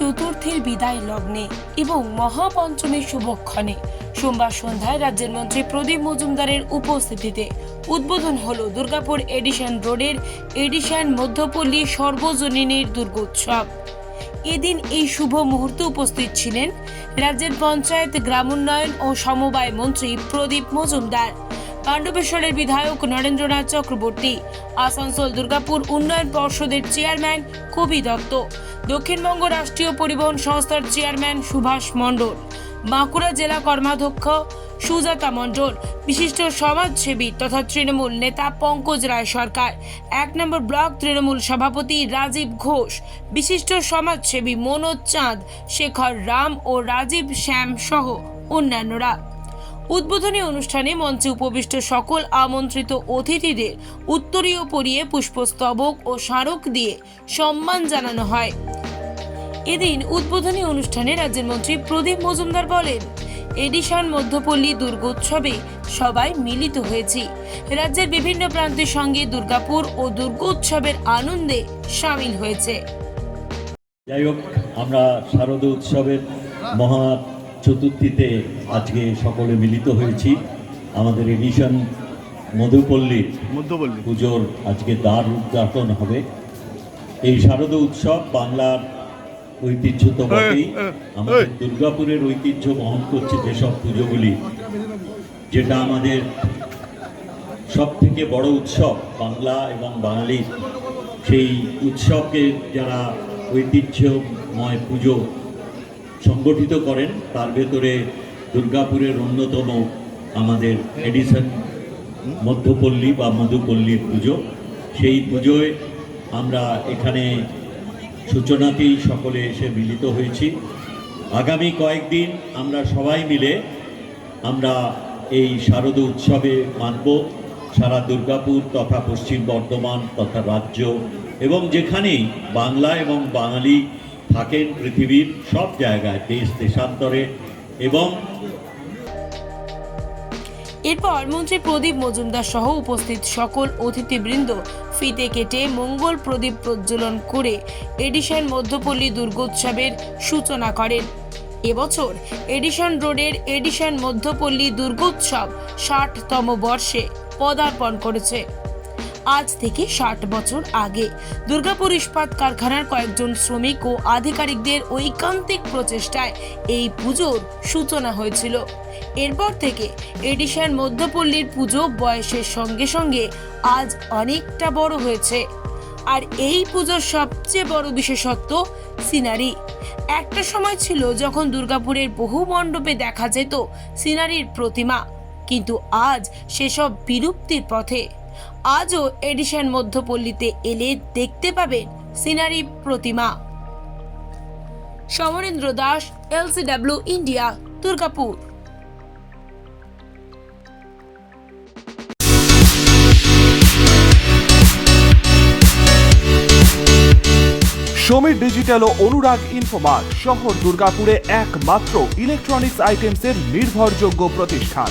চতুর্থীর বিদায় লগ্নে এবং মহাপঞ্চমীর শুভক্ষণে। সোমবার সন্ধ্যায় রাজ্যের মন্ত্রী প্রদীপ মজুমদারের উপস্থিতিতে উদ্বোধন হলো দুর্গাপুর এডিশন রোডের এডিশন মধ্যপল্লী সর্বজনীনের দুর্গোৎসব। এদিন এই শুভ মুহূর্তে উপস্থিত ছিলেন রাজ্যের পঞ্চায়েত গ্রামোন্নয়ন ও সমবায় মন্ত্রী প্রদীপ মজুমদার। পাণ্ডবেশ্বরের বিধায়ক নরেন্দ্রনাথ চক্রবর্তী, আসানসোল দুর্গাপুর উন্নয়ন পর্ষদের চেয়ারম্যান কবি দত্ত দক্ষিণবঙ্গ রাষ্ট্রীয় পরিবহন সংস্থার চেয়ারম্যান সুভাষ মণ্ডল, বাঁকুড়া জেলা কর্মাধ্যক্ষ সুজাতা মণ্ডল, বিশিষ্ট সমাজসেবী তথা তৃণমূল নেতা পঙ্কজ রায় সরকার। এক নম্বর ব্লক তৃণমূল সভাপতি রাজীব ঘোষ, বিশিষ্ট সমাজসেবী মনোজ চাঁদ, শেখর রাম ও রাজীব শ্যাম সহ অন্যান্যরা। উদ্বোধনী অনুষ্ঠানে মঞ্চে উপবিষ্ট সকল আমন্ত্রিত অতিথিদের উত্তরীয় পরিয়ে পুষ্পস্তবক ও স্মারক দিয়ে সম্মান জানানো হয়। এদিন উদ্বোধনী অনুষ্ঠানে রাজ্যের মন্ত্রী প্রদীপ মজুমদার বলেন, এডিশন মধ্যপল্লী দুর্গোৎসবে সবাই মিলিত হয়েছি। রাজ্যের বিভিন্ন প্রান্তের সঙ্গে দুর্গাপুর ও দুর্গোৎসবের আনন্দে সামিল হয়েছে। যাই হোক, আমরা শারদ উৎসবের মহা চতুর্থীতে আজকে সকলে মিলিত হয়েছি। আমাদের এডিশন মধুপল্লীর মধ্যপল্লী পুজোর আজকে দ্বার উদ্ঘাটন হবে। এই শারদ উৎসব বাংলার ঐতিহ্য তো বটেই আমাদের দুর্গাপুরের ঐতিহ্য বহন করছে যেসব পুজোগুলি। যেটা আমাদের সব থেকে বড় উৎসব বাংলা এবং বাঙালির। সেই উৎসবকে যারা ঐতিহ্যময় পুজো সংগঠিত করেন, তার ভেতরে দুর্গাপুরের অন্যতম আমাদের এডিসন মধ্যপল্লী বা মধুপল্লীর পুজো। সেই পুজোয় আমরা এখানে সূচনাতেই সকলে এসে মিলিত হয়েছি। আগামী কয়েকদিন আমরা সবাই মিলে আমরা এই শারদ উৎসবে মানব। সারা দুর্গাপুর তথা পশ্চিম বর্ধমান তথা রাজ্য এবং যেখানেই বাংলা এবং বাঙালি থাকেন পৃথিবীর সব জায়গায়, দেশ দেশান্তরে এবং এরপর মন্ত্রী প্রদীপ মজুমদার সহ উপস্থিত সকল অতিথিবৃন্দ ফিতে কেটে মঙ্গল প্রদীপ প্রজ্বলন করে এডিশন মধ্যপল্লী দুর্গোৎসবের সূচনা করেন। এবছর এডিশন রোডের এডিশন মধ্যপল্লী দুর্গোৎসব ষাটতম বর্ষে পদার্পণ করেছে। আজ থেকে ষাট বছর আগে। দুর্গাপুর ইস্পাত কারখানার কয়েকজন শ্রমিক ও আধিকারিকদের ঐকান্তিক প্রচেষ্টায় এই পুজোর সূচনা হয়েছিল। এরপর থেকে এডিশন মধ্যপল্লীর পুজো বয়সের সঙ্গে সঙ্গে আজ অনেকটা বড় হয়েছে। আর এই পুজোর সবচেয়ে বড় বিশেষত্ব সিনারি। একটা সময় ছিল যখন দুর্গাপুরের বহু মণ্ডপে দেখা যেত সিনারির প্রতিমা। কিন্তু আজ সেসব বিলুপ্তির পথে। আজও এডিশন মধ্যপল্লীতে এলে দেখতে পাবেন সিনারি প্রতিমা। Samarendra Das, LCW India, Durgapur. Samir digital ও অনুরাগ ইনফোমার্ট শহর দুর্গাপুরে একমাত্র ইলেকট্রনিক্স আইটেমসের নির্ভরযোগ্য প্রতিষ্ঠান।